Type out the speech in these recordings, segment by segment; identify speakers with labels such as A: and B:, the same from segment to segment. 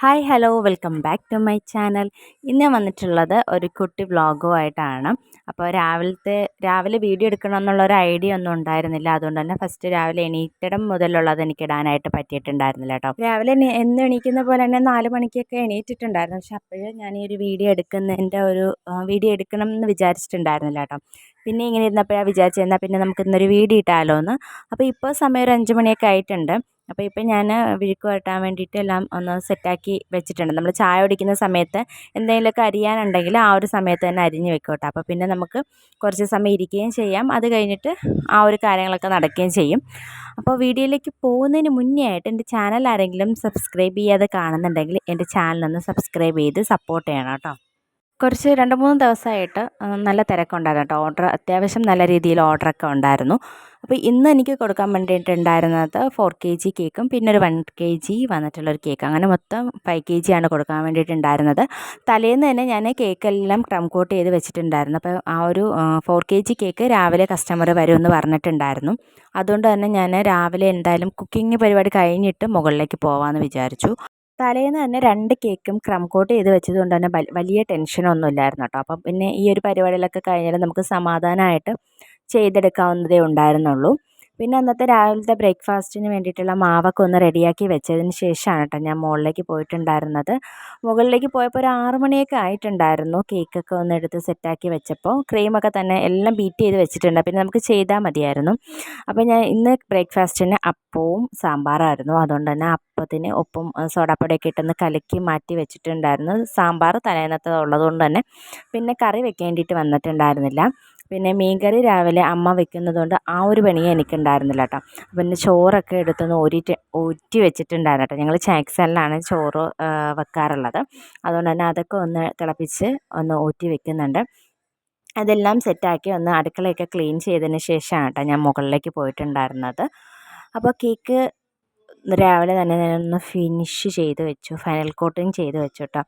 A: Hi hello welcome back to my channel ഇന്ന് വന്നിട്ടുള്ളത് ഒരു കുട്ടി വ്ളോഗുമായിട്ടാണ് അപ്പോൾ രാവിലത്തെ രാവിലെ വീഡിയോ എടുക്കണം എന്നുള്ളൊരു ഐഡിയ ഒന്നും ഉണ്ടായിരുന്നില്ല. അതുകൊണ്ട് തന്നെ ഫസ്റ്റ് രാവിലെ എണീറ്റടം മുതലുള്ളത് എനിക്ക് ഇടാനായിട്ട് പറ്റിയിട്ടുണ്ടായിരുന്നില്ല കേട്ടോ. രാവിലെ എന്ന് എണീക്കുന്ന പോലെ തന്നെ നാല് മണിക്കൊക്കെ എണീറ്റിട്ടുണ്ടായിരുന്നു. പക്ഷെ അപ്പോഴേ ഞാൻ ഈ ഒരു വീഡിയോ എടുക്കുന്നതിന്റെ ഒരു വീഡിയോ എടുക്കണം എന്ന് വിചാരിച്ചിട്ടുണ്ടായിരുന്നില്ല കേട്ടോ. പിന്നെ ഇങ്ങനെ ഇരുന്നപ്പോഴാണ് വിചാരിച്ചത് പിന്നെ നമുക്ക് ഇന്നൊരു വീഡിയോ ഇട്ടാലോ എന്ന് അപ്പോൾ ഇപ്പോൾ സമയം ഒരു അഞ്ച് മണിയൊക്കെ ആയിട്ടുണ്ട്. അപ്പോൾ ഇപ്പം ഞാൻ വിഴുക്ക് വരട്ടാൻ വേണ്ടിയിട്ട് എല്ലാം ഒന്ന് സെറ്റാക്കി വെച്ചിട്ടുണ്ട്. നമ്മൾ ചായ കുടിക്കുന്ന സമയത്ത് എന്തെങ്കിലുമൊക്കെ അരിയാനുണ്ടെങ്കിൽ ആ ഒരു സമയത്ത് തന്നെ അരിഞ്ഞ് വെക്കും കേട്ടോ അപ്പോൾ പിന്നെ നമുക്ക് കുറച്ച് സമയം ഇരിക്കുകയും ചെയ്യാം. അത് കഴിഞ്ഞിട്ട് ആ ഒരു കാര്യങ്ങളൊക്കെ നടക്കുകയും ചെയ്യും. അപ്പോൾ വീഡിയോയിലേക്ക് പോകുന്നതിന് മുന്നേ ആയിട്ട് എന്റെ ചാനൽ ആരെങ്കിലും സബ്സ്ക്രൈബ് ചെയ്യാതെ കാണുന്നുണ്ടെങ്കിൽ എന്റെ ചാനലൊന്ന് സബ്സ്ക്രൈബ് ചെയ്ത് സപ്പോർട്ട് ചെയ്യണം കേട്ടോ. കുറച്ച് രണ്ട് മൂന്ന് ദിവസമായിട്ട് നല്ല തിരക്കുണ്ടായിരുന്നു കേട്ടോ. ഓർഡർ അത്യാവശ്യം നല്ല രീതിയിൽ ഓർഡറൊക്കെ ഉണ്ടായിരുന്നു. അപ്പോൾ ഇന്ന് എനിക്ക് കൊടുക്കാൻ വേണ്ടിയിട്ടുണ്ടായിരുന്നത് ഫോർ കെ ജി കേക്കും പിന്നെ ഒരു വൺ കെ ജി വന്നിട്ടുള്ളൊരു കേക്ക് അങ്ങനെ മൊത്തം ഫൈവ് കെ ജി ആണ് കൊടുക്കാൻ വേണ്ടിയിട്ടുണ്ടായിരുന്നത്. തലേന്ന് തന്നെ ഞാൻ കേക്കെല്ലാം ക്രം കോട്ട് ചെയ്ത് വെച്ചിട്ടുണ്ടായിരുന്നു. അപ്പോൾ ആ ഒരു ഫോർ കെ ജി കേക്ക് രാവിലെ കസ്റ്റമർ വരുമെന്ന് പറഞ്ഞിട്ടുണ്ടായിരുന്നു. അതുകൊണ്ട് തന്നെ ഞാൻ രാവിലെ എന്തായാലും കുക്കിംഗ് പരിപാടി കഴിഞ്ഞിട്ട് മുകളിലേക്ക് പോകാമെന്ന് വിചാരിച്ചു. തലേന്ന് തന്നെ രണ്ട് കേക്കും ക്രം കോട്ട് ചെയ്ത് വെച്ചത് കൊണ്ട് തന്നെ വലിയ ടെൻഷനൊന്നും ഇല്ലായിരുന്നു കേട്ടോ. അപ്പം പിന്നെ ഈ ഒരു പരിപാടികളൊക്കെ കഴിഞ്ഞാൽ നമുക്ക് സമാധാനമായിട്ട് ചെയ്തെടുക്കാവുന്നതേ ഉണ്ടായിരുന്നുള്ളൂ. പിന്നെ അന്നത്തെ രാവിലത്തെ ബ്രേക്ക്ഫാസ്റ്റിന് വേണ്ടിയിട്ടുള്ള മാവൊക്കെ ഒന്ന് റെഡിയാക്കി വെച്ചതിന് ശേഷമാണ് കേട്ടോ ഞാൻ മുകളിലേക്ക് പോയിട്ടുണ്ടായിരുന്നത്. മുകളിലേക്ക് പോയപ്പോൾ ഒരു ആറ് മണിയൊക്കെ ആയിട്ടുണ്ടായിരുന്നു. കേക്കൊക്കെ ഒന്ന് എടുത്ത് സെറ്റാക്കി വെച്ചപ്പോൾ ക്രീമൊക്കെ തന്നെ എല്ലാം ബീറ്റ് ചെയ്ത് വെച്ചിട്ടുണ്ട്. പിന്നെ നമുക്ക് ചെയ്താൽ മതിയായിരുന്നു. അപ്പോൾ ഞാൻ ഇന്ന് ബ്രേക്ക്ഫാസ്റ്റിന് അപ്പവും സാമ്പാറായിരുന്നു. അതുകൊണ്ട് തന്നെ അപ്പത്തിന് ഉപ്പും സോഡാപ്പൊടിയൊക്കെ ഇട്ടൊന്ന് കലക്കി മാറ്റി വെച്ചിട്ടുണ്ടായിരുന്നു. സാമ്പാർ തലേന്നത്തെ ഉള്ളതുകൊണ്ട് തന്നെ പിന്നെ കറി വെക്കേണ്ടിയിട്ട് വന്നിട്ടുണ്ടായിരുന്നില്ല. പിന്നെ മീൻകറി രാവിലെ അമ്മ വെക്കുന്നതുകൊണ്ട് ആ ഒരു പണിയേ എനിക്കുണ്ടായിരുന്നില്ല കേട്ടോ. പിന്നെ ചോറൊക്കെ എടുത്തൊന്ന് ഊരിയിട്ട് ഊറ്റി വെച്ചിട്ടുണ്ടായിരുന്നു കേട്ടോ. ഞങ്ങൾ ചാക്സലിലാണ് ചോറ് വെക്കാറുള്ളത്. അതുകൊണ്ട് തന്നെ അതൊക്കെ ഒന്ന് തിളപ്പിച്ച് ഒന്ന് ഊറ്റി വെക്കുന്നുണ്ട്. അതെല്ലാം സെറ്റാക്കി ഒന്ന് അടുക്കളയൊക്കെ ക്ലീൻ ചെയ്തതിന് ശേഷമാണ് കേട്ടോ ഞാൻ മുകളിലേക്ക് പോയിട്ടുണ്ടായിരുന്നത്. അപ്പോൾ കേക്ക് രാവിലെ തന്നെ ഞാനൊന്ന് ഫിനിഷ് ചെയ്ത് വെച്ചു. ഫൈനൽ കോട്ടിങ് ചെയ്ത് വെച്ചു കേട്ടോ.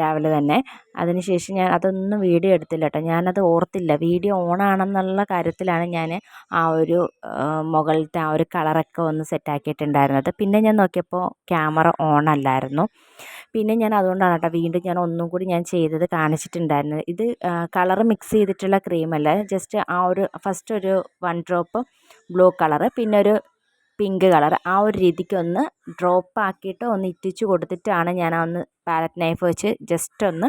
A: രാവിലെ തന്നെ. അതിന് ശേഷം ഞാൻ അതൊന്നും വീഡിയോ എടുത്തില്ല കേട്ടോ ഞാനത് ഓർത്തില്ല. വീഡിയോ ഓൺ ആണെന്നുള്ള കാര്യത്തിലാണ് ഞാൻ ആ ഒരു മുകളിലത്തെ ആ ഒരു കളറൊക്കെ ഒന്ന് സെറ്റാക്കിയിട്ടുണ്ടായിരുന്നത്. പിന്നെ ഞാൻ നോക്കിയപ്പോൾ ക്യാമറ ഓൺ അല്ലായിരുന്നു പിന്നെ ഞാൻ അതുകൊണ്ടാണ് കേട്ടോ വീണ്ടും ഞാൻ ഒന്നും കൂടി ഞാൻ ചെയ്തത് കാണിച്ചിട്ടുണ്ടായിരുന്നത്. ഇത് കളർ മിക്സ് ചെയ്തിട്ടുള്ള ക്രീമല്ല. ജസ്റ്റ് ആ ഒരു ഫസ്റ്റ് ഒരു വൺ ഡ്രോപ്പ് ബ്ലൂ കളറ്. പിന്നെ ഒരു പിങ്ക് കളർ. ആ ഒരു രീതിക്ക് ഒന്ന് ഡ്രോപ്പ് ആക്കിയിട്ട് ഒന്ന് ഇറ്റിച്ച് കൊടുത്തിട്ടാണ് ഞാൻ ഒന്ന് പാലറ്റ് നൈഫ് വെച്ച് ജസ്റ്റ് ഒന്ന്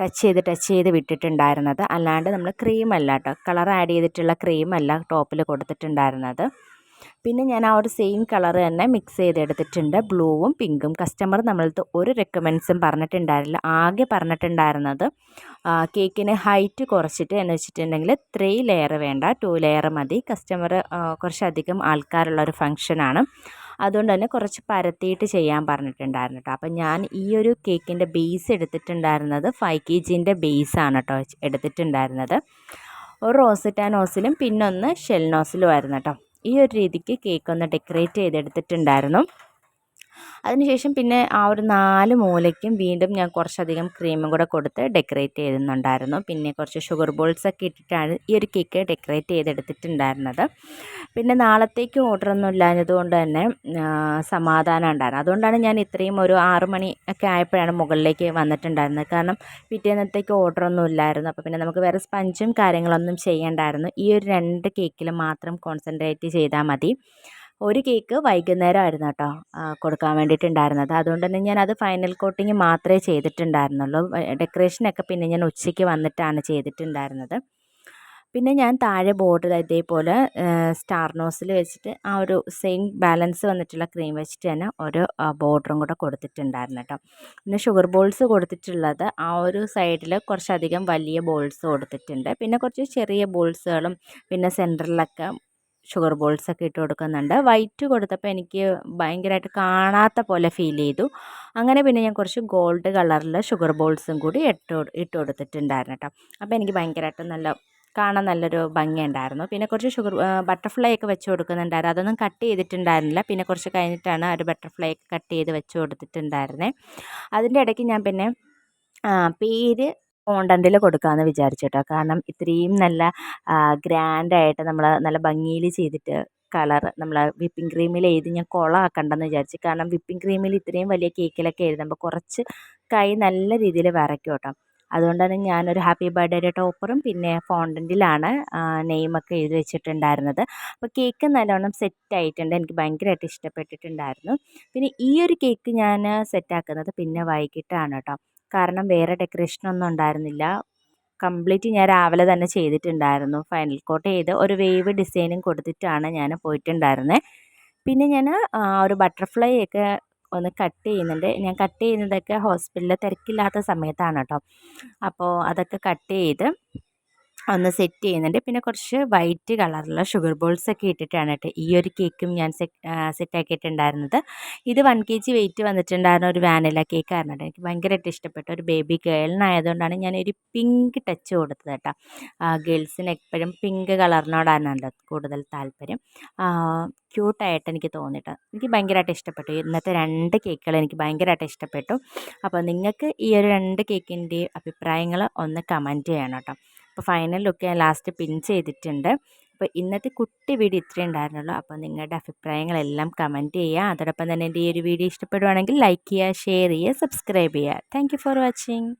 A: ടച്ച് ചെയ്ത് ടച്ച് ചെയ്ത് വിട്ടിട്ടുണ്ടായിരുന്നത്. അല്ലാണ്ട് നമ്മൾ ക്രീം അല്ല കേട്ടോ കളർ ആഡ് ചെയ്തിട്ടുള്ള ക്രീം അല്ല ടോപ്പിൽ കൊടുത്തിട്ടുണ്ടായിരുന്നത്. പിന്നെ ഞാൻ ആ ഒരു സെയിം കളർ തന്നെ മിക്സ് ചെയ്തെടുത്തിട്ടുണ്ട്. ബ്ലൂവും പിങ്കും കസ്റ്റമർ നമ്മളടുത്ത് ഒരു റെക്കമെൻസും പറഞ്ഞിട്ടുണ്ടായിരുന്നില്ല. ആകെ പറഞ്ഞിട്ടുണ്ടായിരുന്നത് കേക്കിന് ഹൈറ്റ് കുറച്ചിട്ട് എന്ന് വെച്ചിട്ടുണ്ടെങ്കിൽ ത്രീ ലെയർ വേണ്ട. ടു ലെയർ മതി. കസ്റ്റമർ കുറച്ചധികം ആൾക്കാരുള്ള ഒരു ഫംഗ്ഷനാണ് അതുകൊണ്ട് തന്നെ കുറച്ച് പരത്തിയിട്ട് ചെയ്യാൻ പറഞ്ഞിട്ടുണ്ടായിരുന്നു കേട്ടോ. അപ്പം ഞാൻ ഈ ഒരു കേക്കിന്റെ ബേസ് എടുത്തിട്ടുണ്ടായിരുന്നത് ഫൈവ് കെ ജിന്റെ ബേസാണ് കേട്ടോ എടുത്തിട്ടുണ്ടായിരുന്നത്. ഒരു റോസിറ്റാ നോസിലും പിന്നൊന്ന് ഷെൽ നോസിലും ആയിരുന്നു കേട്ടോ. ഈ ഒരു രീതിക്ക് കേക്ക് ഒന്ന് ഡെക്കറേറ്റ് ചെയ്തെടുത്തിട്ടുണ്ടായിരുന്നു. അതിനുശേഷം പിന്നെ ആ ഒരു നാല് മൂലയ്ക്കും വീണ്ടും ഞാൻ കുറച്ചധികം ക്രീമും കൂടെ കൊടുത്ത് ഡെക്കറേറ്റ് ചെയ്യുന്നുണ്ടായിരുന്നു പിന്നെ കുറച്ച് ഷുഗർ ബോൾസൊക്കെ ഇട്ടിട്ടാണ് ഈ ഒരു കേക്ക് ഡെക്കറേറ്റ് ചെയ്തെടുത്തിട്ടുണ്ടായിരുന്നത്. പിന്നെ നാളത്തേക്ക് ഓർഡറൊന്നും ഇല്ലാഞ്ഞതുകൊണ്ട് തന്നെ സമാധാനം ഉണ്ടായിരുന്നു. അതുകൊണ്ടാണ് ഞാൻ ഇത്രയും ഒരു ആറ് മണി ഒക്കെ ആയപ്പോഴാണ് മുകളിലേക്ക് വന്നിട്ടുണ്ടായിരുന്നത്. കാരണം പിറ്റേന്നത്തേക്ക് ഓർഡറൊന്നും ഇല്ലായിരുന്നു. അപ്പോൾ പിന്നെ നമുക്ക് വേറെ സ്പഞ്ചും കാര്യങ്ങളൊന്നും ചെയ്യേണ്ടായിരുന്നു. ഈ ഒരു രണ്ട് കേക്കിൽ മാത്രം കോൺസെൻട്രേറ്റ് ചെയ്താൽ മതി. ഒരു കേക്ക് വൈകുന്നേരമായിരുന്നു കേട്ടോ കൊടുക്കാൻ വേണ്ടിയിട്ടുണ്ടായിരുന്നത്. അതുകൊണ്ട് തന്നെ ഞാൻ അത് ഫൈനൽ കോട്ടിങ് മാത്രമേ ചെയ്തിട്ടുണ്ടായിരുന്നുള്ളൂ. ഡെക്കറേഷനൊക്കെ പിന്നെ ഞാൻ ഉച്ചയ്ക്ക് വന്നിട്ടാണ് ചെയ്തിട്ടുണ്ടായിരുന്നത്. പിന്നെ ഞാൻ താഴെ ബോർഡ് ഇതേപോലെ സ്റ്റാർ നോസിൽ വെച്ചിട്ട് ആ ഒരു സെയിം ബാലൻസ് വന്നിട്ടുള്ള ക്രീം വെച്ചിട്ട് തന്നെ ഒരു ബോർഡറും കൂടെ കൊടുത്തിട്ടുണ്ടായിരുന്നു കേട്ടോ പിന്നെ ഷുഗർ ബോൾസ് കൊടുത്തിട്ടുള്ളത് ആ ഒരു സൈഡിൽ കുറച്ചധികം വലിയ ബോൾസ് കൊടുത്തിട്ടുണ്ട്. പിന്നെ കുറച്ച് ചെറിയ ബോൾസുകളും പിന്നെ സെന്ററിലൊക്കെ ഷുഗർ ബോൾസ് ഒക്കെ ഇട്ട് കൊടുക്കുന്നുണ്ട്. വൈറ്റ് കൊടുത്തപ്പോൾ എനിക്ക് ഭയങ്കരമായിട്ട് കാണാത്ത പോലെ ഫീൽ ചെയ്തു. അങ്ങനെ പിന്നെ ഞാൻ കുറച്ച് ഗോൾഡ് കളറിൽ ഷുഗർ ബോൾസും കൂടി ഇട്ട് ഇട്ട് കൊടുത്തിട്ടുണ്ടായിരുന്നു കേട്ടോ. അപ്പോൾ എനിക്ക് ഭയങ്കരമായിട്ട് നല്ല കാണാൻ നല്ലൊരു ഭംഗിയുണ്ടായിരുന്നു. പിന്നെ കുറച്ച് ഷുഗർ ബട്ടർഫ്ലൈ ഒക്കെ വെച്ച് കൊടുക്കുന്നുണ്ടായിരുന്നു. അതൊന്നും കട്ട് ചെയ്തിട്ടുണ്ടായിരുന്നില്ല. പിന്നെ കുറച്ച് കഴിഞ്ഞിട്ടാണ് ഒരു ബട്ടർഫ്ലൈ ഒക്കെ കട്ട് ചെയ്ത് വെച്ച് കൊടുത്തിട്ടുണ്ടായിരുന്നത് അതിന്റെ ഇടയ്ക്ക് ഞാൻ പിന്നെ പേര് കോണ്ടന്റിൽ കൊടുക്കാമെന്ന് വിചാരിച്ചു കേട്ടോ കാരണം ഇത്രയും നല്ല ഗ്രാൻഡായിട്ട് നമ്മൾ നല്ല ഭംഗിയിൽ ചെയ്തിട്ട് കളർ നമ്മൾ വിപ്പിംഗ് ക്രീമിൽ എഴുതി ഞാൻ കുളമാക്കണ്ടെന്ന് വിചാരിച്ചു. കാരണം വിപ്പിംഗ് ക്രീമിൽ ഇത്രയും വലിയ കേക്കിലൊക്കെ എഴുതുമ്പോൾ കുറച്ച് കൈ നല്ല രീതിയിൽ വരയ്ക്കും കേട്ടോ അതുകൊണ്ടാണ് ഞാനൊരു ഹാപ്പി ബർത്ത്ഡേയുടെ ടോപ്പറും പിന്നെ ഫോണ്ടന്റിലാണ് നെയിമൊക്കെ എഴുതി വെച്ചിട്ടുണ്ടായിരുന്നത്. അപ്പോൾ കേക്ക് നല്ലോണം സെറ്റ് ആയിട്ടുണ്ട് എനിക്ക് ഭയങ്കരമായിട്ട് ഇഷ്ടപ്പെട്ടിട്ടുണ്ടായിരുന്നു. പിന്നെ ഈ ഒരു കേക്ക് ഞാൻ സെറ്റാക്കുന്നത് പിന്നെ വൈകിട്ടാണ് കേട്ടോ കാരണം വേറെ ഡെക്കറേഷനൊന്നും ഉണ്ടായിരുന്നില്ല. കംപ്ലീറ്റ് ഞാൻ രാവിലെ തന്നെ ചെയ്തിട്ടുണ്ടായിരുന്നു. ഫൈനൽ കോട്ട് ചെയ്ത് ഒരു വേവ് ഡിസൈനും കൊടുത്തിട്ടാണ് ഞാൻ പോയിട്ടുണ്ടായിരുന്നത് പിന്നെ ഞാൻ ഒരു ബട്ടർഫ്ലൈ ഒക്കെ ഒന്ന് കട്ട് ചെയ്യുന്നുണ്ട്. ഞാൻ കട്ട് ചെയ്യുന്നതൊക്കെ ഹോസ്പിറ്റലിൽ തിരക്കില്ലാത്ത സമയത്താണ് കേട്ടോ അപ്പോൾ അതൊക്കെ കട്ട് ചെയ്ത് ഒന്ന് സെറ്റ് ചെയ്യുന്നുണ്ട്. പിന്നെ കുറച്ച് വൈറ്റ് കളറുള്ള ഷുഗർ ബോൾസ് ഒക്കെ ഇട്ടിട്ടാണ് കേട്ടോ ഈ ഒരു കേക്കും ഞാൻ സെറ്റ് ആക്കിയിട്ടുണ്ടായിരുന്നത്. ഇത് വൺ കെ ജി വെയിറ്റ് വന്നിട്ടുണ്ടായിരുന്ന ഒരു വാനില കേക്കായിരുന്നു കേട്ടോ. എനിക്ക് ഭയങ്കരമായിട്ട് ഇഷ്ടപ്പെട്ട. ഒരു ബേബി ഗേളിനായതുകൊണ്ടാണ് ഞാൻ ഒരു പിങ്ക് ടച്ച് കൊടുത്തത് കേട്ടോ. ഗേൾസിന് എപ്പോഴും പിങ്ക് കളറിനോടാണല്ലോ കൂടുതൽ താല്പര്യം. ക്യൂട്ടായിട്ട് എനിക്ക് തോന്നിയിട്ട് എനിക്ക് ഭയങ്കരമായിട്ട് ഇഷ്ടപ്പെട്ടു. ഇന്നത്തെ രണ്ട് കേക്കുകൾ എനിക്ക് ഭയങ്കരമായിട്ട് ഇഷ്ടപ്പെട്ടു. അപ്പോൾ നിങ്ങൾക്ക് ഈ ഒരു രണ്ട് കേക്കിന്റെ അഭിപ്രായങ്ങൾ ഒന്ന് കമന്റ് ചെയ്യണം കേട്ടോ. അപ്പോൾ ഫൈനൽ ലുക്ക് ഞാൻ ലാസ്റ്റ് പിൻ ചെയ്തിട്ടുണ്ട്. അപ്പോൾ ഇന്നത്തെ കുട്ടി വീഡിയോ ഇത്രയും ഉണ്ടായിരുന്നുള്ളൂ. അപ്പോൾ നിങ്ങളുടെ അഭിപ്രായങ്ങളെല്ലാം കമന്റ് ചെയ്യുക. അതോടൊപ്പം തന്നെ എന്റെ ഈ ഒരു വീഡിയോ ഇഷ്ടപ്പെടുവാണെങ്കിൽ ലൈക്ക് ചെയ്യുക ഷെയർ ചെയ്യുക സബ്സ്ക്രൈബ് ചെയ്യുക. Thank for watching.